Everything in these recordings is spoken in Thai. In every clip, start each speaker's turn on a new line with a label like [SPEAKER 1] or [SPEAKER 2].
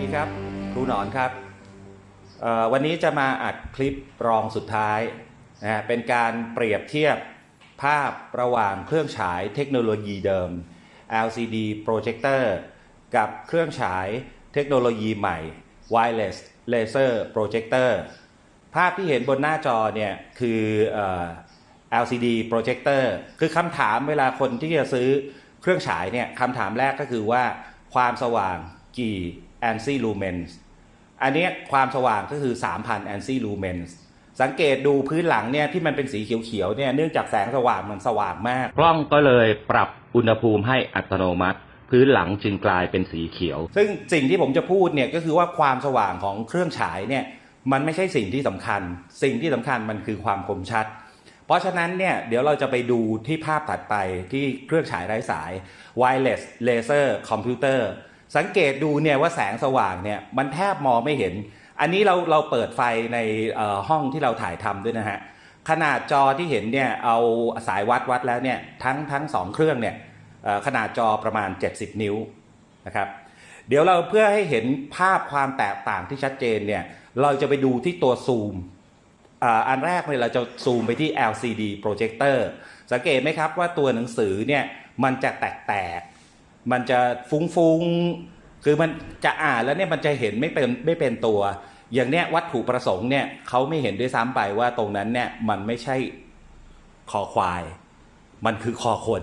[SPEAKER 1] ดีครับครูหนอนครับวันนี้จะมาอัดคลิปรองสุดท้ายนะเป็นการเปรียบเทียบภาพระหว่างเครื่องฉายเทคโนโลยีเดิม LCD projector กับเครื่องฉายเทคโนโลยีใหม่ wireless laser projector ภาพที่เห็นบนหน้าจอเนี่ยคืออ LCD projector คือคำถามเวลาคนที่จะซื้อเครื่องฉายเนี่ยคำถามแรกก็คือว่าความสว่างกี่ ANSI lumens อันเนี้ยความสว่างก็คือ 3,000 ANSI lumens สังเกตดูพื้นหลังเนี่ยที่มันเป็นสีเขียวๆเนี่ยเนื่องจากแสงสว่างมันสว่างมาก กล้องก็เลยปรับอุณหภูมิให้อัตโนมัติ พื้นหลังจึงกลายเป็นสีเขียว ซึ่งสิ่งที่ผมจะพูดเนี่ยก็คือว่าความสว่างของเครื่องฉายเนี่ยมันไม่ใช่สิ่งที่สำคัญ สิ่งที่สำคัญมันคือความคมชัด เพราะฉะนั้นเนี่ยเดี๋ยวเราจะไปดูที่ภาพถัดไปที่เครื่องฉายไร้สาย wireless laser computer สังเกตดูเนี่ยว่าแสงสว่างเนี่ยมันแทบมองไม่เห็น อันนี้เราเราเปิดไฟในห้องที่เราถ่ายทำด้วยนะฮะขนาดจอที่เห็นเนี่ยเอาสายวัดวัดแล้วเนี่ยทั้งทั้งสองเครื่องเนี่ยขนาดจอประมาณ 70 นิ้วนะครับเดี๋ยวเราเพื่อให้เห็นภาพความแตกต่างที่ชัดเจนเนี่ยเราจะไปดูที่ตัวซูมอ,อันแรกเลยเราจะซูมไปที่ LCD projector สังเกตไหมครับว่าตัวหนังสือเนี่ยมันจะแตก มันจะฟุ้งๆคือมันจะอ่านแล้วเนี่ยมันจะเห็นไม่เป็นไม่เป็นตัว อย่างเนี้ยวัตถุประสงค์เนี่ยเขาไม่เห็นด้วยซ้ำไปว่าตรงนั้นเนี่ยมันไม่ใช่คอควาย มันคือคอคน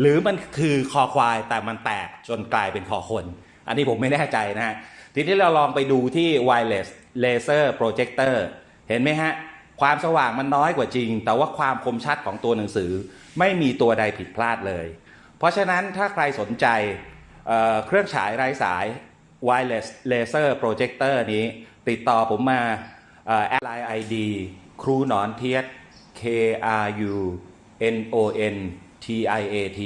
[SPEAKER 1] หรือมันคือคอควายแต่มันแตกจนกลายเป็นคอคน อันนี้ผมไม่แน่ใจนะฮะทีนี้เราลองไปดูที่ wireless laser projector เห็นไหมฮะ ความสว่างมันน้อยกว่าจริง แต่ว่าความคมชัดของตัวหนังสือไม่มีตัวใดผิดพลาดเลย เพราะฉะนั้นถ้าใครสนใจเเครื่องฉายไร้สาย wireless laser projector นี้ ติดต่อผมมาแอดไลน์ไอดีครูหนอนเทียด K R U N O N T I A T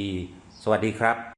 [SPEAKER 1] สวัสดีครับ